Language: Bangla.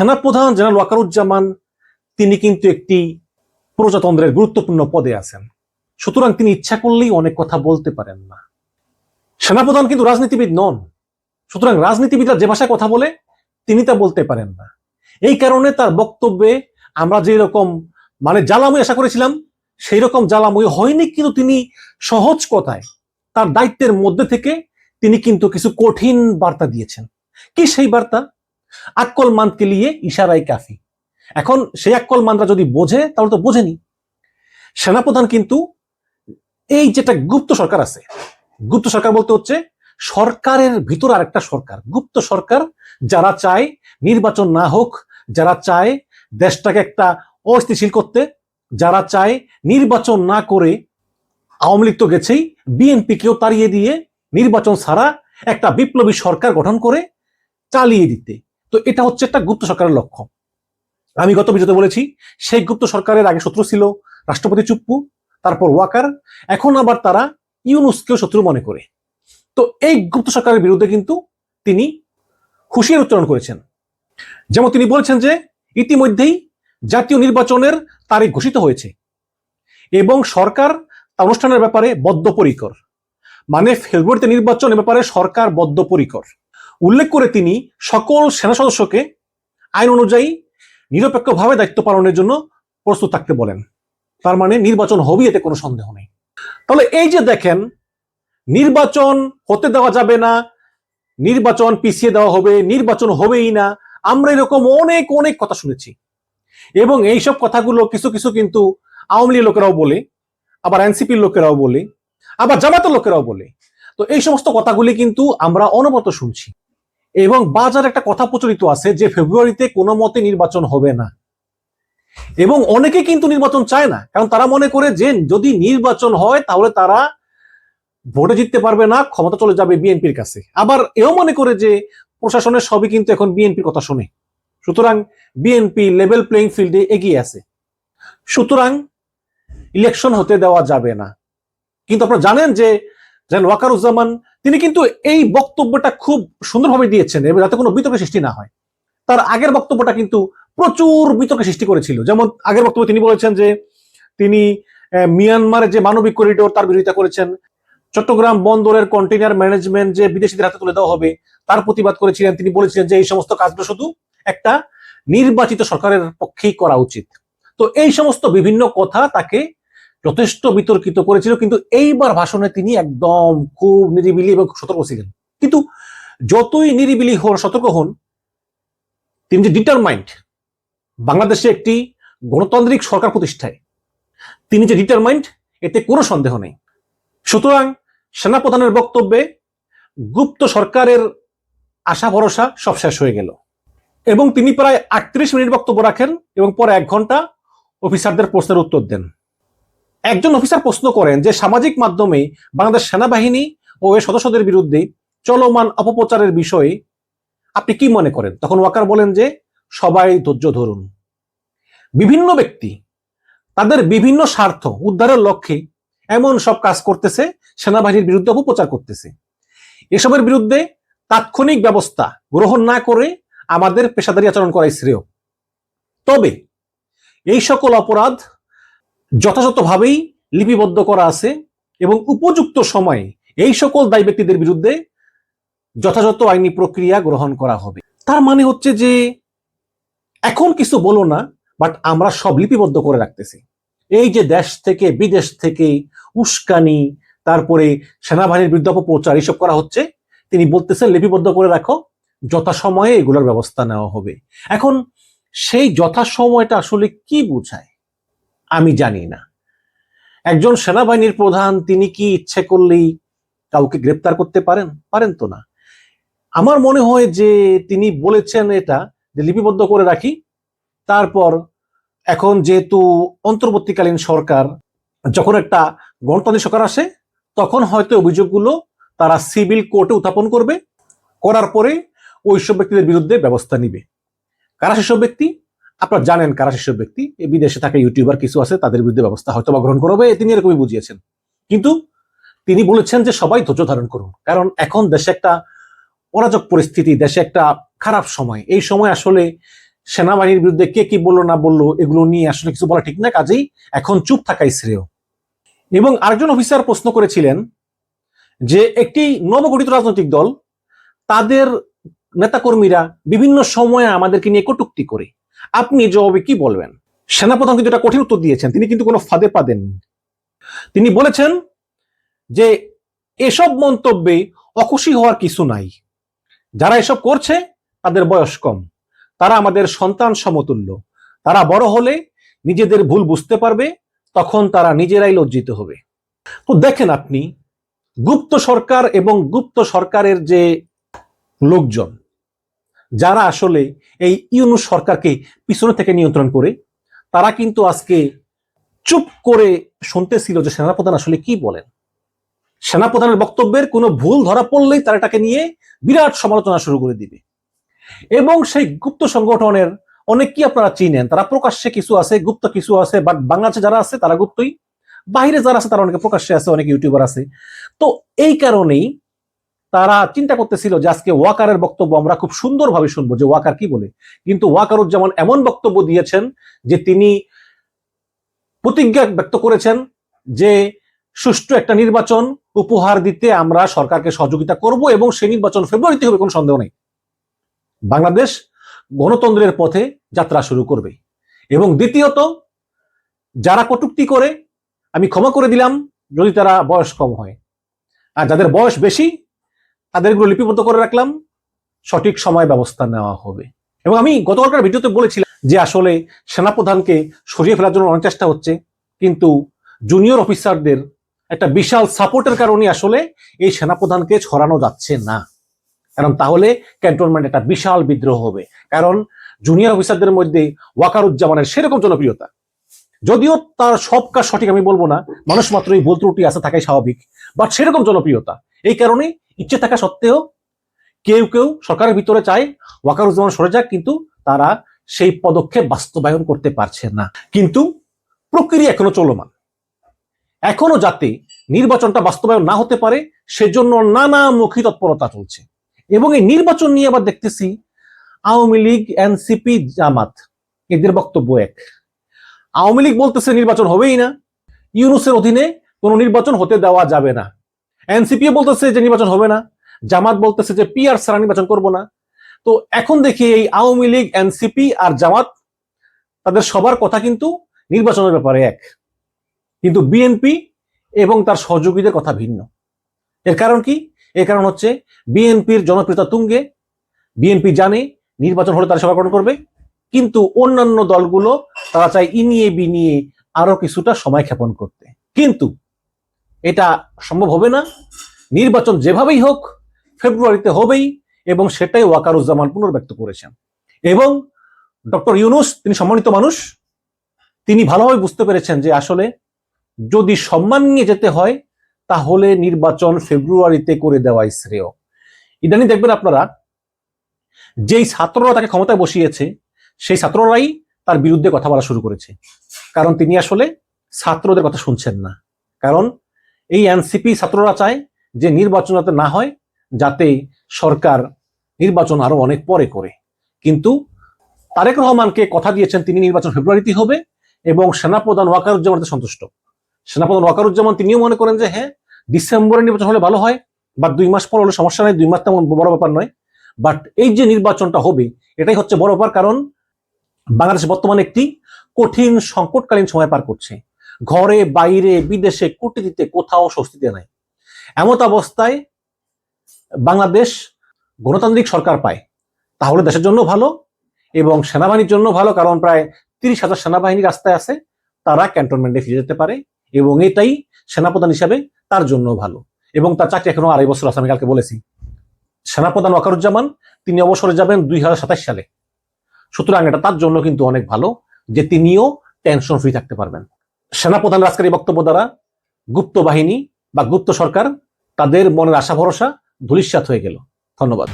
সেনাপ্রধান জেনারেল ওয়াকারুজ্জামান, তিনি কিন্তু একটি প্রজাতন্ত্রের গুরুত্বপূর্ণ পদে আছেন। সুতরাং তিনি ইচ্ছা করলেই অনেক কথা বলতে পারেন না। সেনাপ্রধান কিন্তু রাজনীতিবিদ নন। সুতরাং রাজনীতিবিদরা যে ভাষায় কথা বলে, তিনি তা বলতে পারেন না। এই কারণে তার বক্তব্যে আমরা যে রকম মানে জ্বালাময় আশা করেছিলাম, সেই রকম জ্বালাময় হয়নি, কিন্তু তিনি সহজ কথায়, তার দায়িত্বের মধ্যে থেকে তিনি কিন্তু কিছু কঠিন বার্তা দিয়েছেন। কি সেই বার্তা? আক্কল মানকে নিয়ে ইশারাই কাফি। এখন সেই আক্কল মানরা যদি বোঝে, তাহলে তো বোঝেনি। সেনাপ্রধান কিন্তু এই যেটা গুপ্ত সরকার আছে, গুপ্ত সরকার বলতে হচ্ছে সরকারের ভিতর আরেকটা সরকার। গুপ্ত সরকার যারা চায় নির্বাচন না হোক, যারা চায় দেশটাকে একটা অস্থিতিশীল করতে, যারা চায় নির্বাচন না করে আওয়ামী লীগ তো গেছেই বিএনপিকেও তাড়িয়ে দিয়ে নির্বাচন ছাড়া একটা বিপ্লবী সরকার গঠন করে চালিয়ে দিতে। তো এটা হচ্ছে একটা গুপ্ত সরকারের লক্ষ্য। আমি গত ভিডিওতে বলেছি, সেই গুপ্ত সরকারের আগে শত্রু ছিল রাষ্ট্রপতি চুপ্পু, তারপর ওয়াকার, এখন আবার তারা ইউনুসকেও শত্রু মনে করে। তো এই গুপ্ত সরকারের বিরুদ্ধে কিন্তু তিনি হুঁশিয়ার উচ্চারণ করেছেন। যেমন তিনি বলেছেন যে, ইতিমধ্যেই জাতীয় নির্বাচনের তারিখ ঘোষিত হয়েছে এবং সরকার তা অনুষ্ঠানের ব্যাপারে বদ্ধপরিকর। মানে ফেব্রুয়ারিতে নির্বাচনের ব্যাপারে সরকার বদ্ধপরিকর। উল্লেখ করে তিনি সকল সেনা সদস্যকে আইন অনুযায়ী নিরপেক্ষভাবে দায়িত্ব পালনের জন্য প্রস্তুত থাকতে বলেন। তার মানে নির্বাচন হবেই এতে কোনো সন্দেহ নেই। তাহলে এই যে দেখেন, নির্বাচন হতে দেওয়া যাবে না, নির্বাচন পিছিয়ে দেওয়া হবে, নির্বাচন হবেই না, আমরা এরকম অনেক অনেক কথা শুনেছি। এবং এইসব কথাগুলো কিছু কিছু কিন্তু আওয়ামী লীগ লোকেরাও বলে, আবার এনসিপির লোকেরাও বলে, আবার জামাতের লোকেরাও বলে। তো এই সমস্ত কথাগুলি কিন্তু আমরা অনবরত শুনছি। এবং বাজার একটা কথা প্রচলিত আছে যে ফেব্রুয়ারিতে কোনো মতে নির্বাচন হবে না। এবং অনেকে কিন্তু নির্বাচন চায় না, কারণ তারা মনে করে যে যদি নির্বাচন হয় তাহলে তারা ভোটে জিততে পারবে না, ক্ষমতা চলে যাবে বিএনপির কাছে। আবার এও মনে করে যে প্রশাসনের সবই কিন্তু এখন বিএনপির কথা শুনে। সুতরাং বিএনপি লেভেল প্লেইং ফিল্ডে এগিয়ে আছে। সুতরাং ইলেকশন হতে দেওয়া যাবে না। কিন্তু আপনারা জানেন যে জেনারেল ওয়াকারুজ্জামান, তিনি কিন্তু এই বক্তব্যটা খুব সুন্দরভাবে দিয়েছেন এবং যাতে কোনো বিতর্কের সৃষ্টি না হয়। তার আগের বক্তব্যটা কিন্তু প্রচুর বিতর্কের সৃষ্টি করেছিল। যেমন আগের বক্তব্যে তিনি বলেছেন যে, তিনি মিয়ানমারের যে মানবিক করিডোর তার বিরোধিতা করেছেন, চট্টগ্রাম বন্দরের কন্টেইনার ম্যানেজমেন্ট যে বিদেশিদের হাতে তুলে দেওয়া হবে, তার প্রতিবাদ করেছিলেন। তিনি বলেছিলেন যে, এই সমস্ত কাজগুলো শুধু একটা নির্বাচিত সরকারের পক্ষেই করা উচিত। তো এই সমস্ত বিভিন্ন কথা তাকে যথেষ্ট বিতর্কিত করেছিল, কিন্তু এইবার ভাষণে তিনি একদম খুব নিরিবিলি এবং সতর্ক ছিলেন। কিন্তু যতই নিরিবিলি হন, সতর্ক হন, তিনি যে ডিটারমাইন্ড বাংলাদেশে একটি গণতান্ত্রিক সরকার প্রতিষ্ঠায়, তিনি যে ডিটারমাইন্ড এতে কোনো সন্দেহ নেই। সুতরাং সেনাপ্রধানের বক্তব্যে গুপ্ত সরকারের আশা, ভরসা সব শেষ হয়ে গেল। এবং তিনি প্রায় আটত্রিশ মিনিট বক্তব্য রাখেন এবং পরে এক ঘণ্টা অফিসারদের প্রশ্নের উত্তর দেন। একজন অফিসার প্রশ্ন করেন যে সামাজিক মাধ্যমে বাংলাদেশ সেনাবাহিনী ও এর সদস্যদের বিরুদ্ধে চলমান অপপ্রচারের বিষয়ে আপনি কি মনে করেন? তখন ওয়াকার বলেন যে, সবাই ধৈর্য ধরুন। বিভিন্ন ব্যক্তি তাদের বিভিন্ন স্বার্থ উদ্ধারের লক্ষ্যে এমন সব কাজ করতেছে, সেনাবাহিনীর বিরুদ্ধে অপপ্রচার করতেছে। এসবের বিরুদ্ধে তাৎক্ষণিক ব্যবস্থা গ্রহণ না করে আমাদের পেশাদারি আচরণ করাই শ্রেয়। তবে এই সকল অপরাধ যথাযথভাবেই লিপিবদ্ধ করা আছে এবং উপযুক্ত সময়ে এই সকল দায়ী ব্যক্তিদের বিরুদ্ধে যথাযথ আইনি প্রক্রিয়া গ্রহণ করা হবে। তার মানে হচ্ছে যে এখন কিছু বলো না বাট আমরা সব লিপিবদ্ধ করে রাখতেছি। এই যে দেশ থেকে, বিদেশ থেকে উস্কানি, তারপরে সেনাবাহিনীর বিরুদ্ধে অপপ্রচার এইসব করা হচ্ছে, তিনি বলতেছেন লিপিবদ্ধ করে রাখো, যথাসময়ে এগুলোর ব্যবস্থা নেওয়া হবে। এখন সেই যথাসময়টা আসলে কি বোঝায়? আমি জানি না। একজন সেনাবাহিনীর প্রধান, তিনি কি ইচ্ছে করলেই কাউকে গ্রেপ্তার করতে পারেন? পারেন তো না। আমার মনে হয় যে তিনি বলেছেন এটা, যে লিপিবদ্ধ করে রাখি। তারপর এখন যেহেতু অন্তর্বর্তীকালীন সরকার, যখন একটা গণতান্ত্রিক সরকার আসে, তখন হয়তো অভিযোগগুলো তারা সিভিল কোর্টে উত্থাপন করবে। করার পরে ওই সব ব্যক্তিদের বিরুদ্ধে ব্যবস্থা নিবে। কারা সেসব ব্যক্তি? আপনারা জানেন কারা সেসব ব্যক্তি? বিদেশে থাকা ইউটিউবার কিছু আছে, তাদের বিরুদ্ধে ব্যবস্থা হয়তো বা গ্রহণ করবে তিনি এরকমই বুঝিয়েছেন। কিন্তু তিনি বলেছেন যে সবাই ধৈর্য ধারণ করুন, কারণ এখন দেশে একটা অরাজক পরিস্থিতি, দেশে একটা খারাপ সময়। এই সময় আসলে সেনাবাহিনীর বিরুদ্ধে কে কি বলল, না বলল, এগুলো নিয়ে আসলে কিছু বলা ঠিক না, কাজেই এখন চুপ থাকাই শ্রেয়। এবং আরেকজন অফিসার প্রশ্ন করেছিলেন যে একটি নবগঠিত রাজনৈতিক দল তাদের নেতাকর্মীরা বিভিন্ন সময়ে আমাদেরকে নিয়ে কটুক্তি করে। আপনি জবাবে কি বলবেন? সেনাপ্রধান কিন্তু এটা কঠিন উত্তর দিয়েছেন, তিনি কিন্তু কোনো ফাঁদে পা দেননি। তিনি বলেছেন যে, এসব মন্তব্যে অখুশি হওয়ার কিছু নাই। যারা এসব করছে, তাদের বয়স কম। তারা আমাদের সন্তান সমতুল্য। তারা বড় হলে নিজেদের ভুল বুঝতে পারবে, তখন তারা নিজেরাই লজ্জিত হবে। তো দেখেন আপনি, গুপ্ত সরকার এবং গুপ্ত সরকারের যে লোকজন যারা আসলে এই ইউনুস সরকারকে পিছনে থেকে নিয়ন্ত্রণ করে, তারা কিন্তু আজকে চুপ করে শুনতেছিল যে সেনাপ্রধান আসলে কি বলেন। সেনাপ্রধানের বক্তব্যের কোনো ভুল ধরা পড়লেই তারা এটাকে নিয়ে বিরাট সমালোচনা শুরু করে দিবে। এবং সেই গুপ্ত সংগঠনের অনেকেই আপনারা চিনেন, তারা প্রকাশ্যে কিছু আছে, গুপ্ত কিছু আছে, বাট বাংলাদেশে যারা আছে তারা গুপ্তই, বাইরে যারা আছে তারা অনেকে প্রকাশ্যে আছে, অনেক ইউটিউবার আছে। তো এই কারণেই তারা চিন্তা করতেছিল যে আজকে ওয়াকারের বক্তব্য আমরা খুব সুন্দরভাবে শুনব, যে ওয়াকার কি বলে। কিন্তু ওয়াকারুজ্জামান এমন বক্তব্য দিয়েছেন যে তিনি প্রতিজ্ঞা ব্যক্ত করেছেন যে সুষ্ঠু একটা নির্বাচন উপহার দিতে আমরা সরকারকে সহযোগিতা করব এবং সেই নির্বাচন ফেব্রুয়ারিতে হবে, কোনো সন্দেহ নেই। বাংলাদেশ গণতন্ত্রের পথে যাত্রা শুরু করবে। এবং দ্বিতীয়ত, যারা কটুক্তি করে, আমি ক্ষমা করে দিলাম যদি তারা বয়স কম হয়। আর যাদের বয়স বেশি তাদেরগুলো লিপিবদ্ধ করে রাখলাম। সঠিক সময় ব্যবস্থা নেওয়া হবে। এবং আমি গতকালকার ভিডিওতে বলেছিলাম যে আসলে সেনাপ্রধানকে সরিয়ে ফেলার জন্য অনেক চেষ্টা হচ্ছে, কিন্তু জুনিয়র অফিসারদের একটা বিশাল সাপোর্টের কারণে আসলে এই সেনাপ্রধানকে ছড়ানো যাচ্ছে না। কারণ তাহলে ক্যান্টনমেন্ট একটা বিশাল বিদ্রোহ হবে। কারণ জুনিয়র অফিসারদের মধ্যে ওয়াকারুজ্জামানের সেরকম জনপ্রিয়তা। যদিও তার সব কাজ সঠিক আমি বলব না, মানুষ মাত্রই ভুল ত্রুটি আছে, থাকাই স্বাভাবিক। বাট সেরকম জনপ্রিয়তা। এই কারণে ইচ্ছে থাকা সত্ত্বেও কেউ কেউ সরকারের ভিতরে চায় ওয়াকারুজ্জামান সরে যাক, কিন্তু তারা সেই পদক্ষেপ বাস্তবায়ন করতে পারছে না। কিন্তু প্রক্রিয়া এখনও চলমান। এখনও যাতে নির্বাচনটা বাস্তবায়ন না হতে পারে, সেজন্য নানামুখী তৎপরতা চলছে। এবং এই নির্বাচন নিয়ে আবার দেখতেছি আওয়ামী লীগ, এনসিপি, জামাত, এদের বক্তব্য এক। আওয়ামী লীগ বলতেছে নির্বাচন হবেই না। ইউনুসের অধীনে কোনো নির্বাচন হতে দেওয়া যাবে না। এনসিপি বলতেছে যে নির্বাচন হবে না, জামাত বলতেছে যে পিআর ছাড়া নির্বাচন করব না। তো এখন দেখি এই আওয়ামী লীগ, এনসিপি আর জামাত, তাদের সবার কথা কিন্তু নির্বাচনের ব্যাপারে এক। কিন্তু বিএনপি এবং তার সহযোগীদের কথা ভিন্ন। এর কারণ কি? এর কারণ হচ্ছে বিএনপির জনপ্রিয়তা তুঙ্গে, বিএনপি জানে নির্বাচন হলে তারা সভা গঠন করবে, কিন্তু অন্যান্য দলগুলো তারা চায় ইনিয়ে বিনিয়ে আরও কিছুটা সময় ক্ষেপণ করতে। কিন্তু এটা সম্ভব হবে না। নির্বাচন যেভাবেই হোক, ফেব্রুয়ারিতে হবেই এবং সেটাই ওয়াকারুজ্জামান পুনর্ব্যক্ত করেছেন। এবং ডক্টর ইউনুস, তিনি সম্মানিত মানুষ, তিনি ভালোভাবে বুঝতে পেরেছেন যে আসলে যদি সম্মান নিয়ে যেতে হয়, তাহলে নির্বাচন ফেব্রুয়ারিতে করে দেওয়াই শ্রেয়। ইদানি দেখবেন আপনারা, যেই ছাত্ররা তাকে ক্ষমতায় বসিয়েছে, সেই ছাত্ররাই তার বিরুদ্ধে কথা বলা শুরু করেছে। কারণ তিনি আসলে ছাত্রদের কথা শুনছেন না। কারণ এই এনসিপি ছাত্ররা চায় যে নির্বাচন যাতে না হয়, যাতে সরকার নির্বাচন আরও অনেক পরে করে। কিন্তু তারেক রহমানকে কথা দিয়েছেন, তিনি নির্বাচন ফেব্রুয়ারিতে হবে এবং সেনাপ্রধান ওয়াকারুজ্জামান সন্তুষ্ট। সেনাপ্রধান ওয়াকারুজ্জামান তিনিও মনে করেন যে হ্যাঁ ডিসেম্বরে নির্বাচন হলে ভালো হয় বা দুই মাস পর হলে সমস্যা নাই, দুই মাস তেমন বড় ব্যাপার নয়। বাট এই যে নির্বাচনটা হবে, এটাই হচ্ছে বড় ব্যাপার, কারণ বাংলাদেশ বর্তমানে একটি কঠিন সংকটকালীন সময় পার করছে। ঘরে, বাইরে, বিদেশে কূটনীতিতে কোথাও স্বস্তিতে নাই। এমত অবস্থায় বাংলাদেশ গণতান্ত্রিক সরকার পায়। তাহলে দেশের জন্য ভালো এবং সেনাবাহিনীর জন্য ভালো, কারণ প্রায় তিরিশ হাজার সেনাবাহিনী রাস্তায় আছে। তারা ক্যান্টনমেন্টে ফিরে যেতে পারে এবং এটাই সেনাপ্রধান হিসাবে তার জন্য ভালো। এবং তার চাকরি এখনও আড়াই বছর আছে, আমি কালকে বলেছি। সেনাপ্রধান ওয়াকারুজ্জামান, তিনি অবসরে যাবেন দুই হাজার সাতাশ সালে। সুতরাং এটা তার জন্য কিন্তু অনেক ভালো যে তিনিও টেনশন ফ্রি থাকতে পারবেন। সেনাপ্রধান আজকের এই বক্তব্য দ্বারা গুপ্ত বাহিনী বা গুপ্ত সরকার তাদের মনের আশা ভরসা ধূলিসাৎ হয়ে গেল। ধন্যবাদ।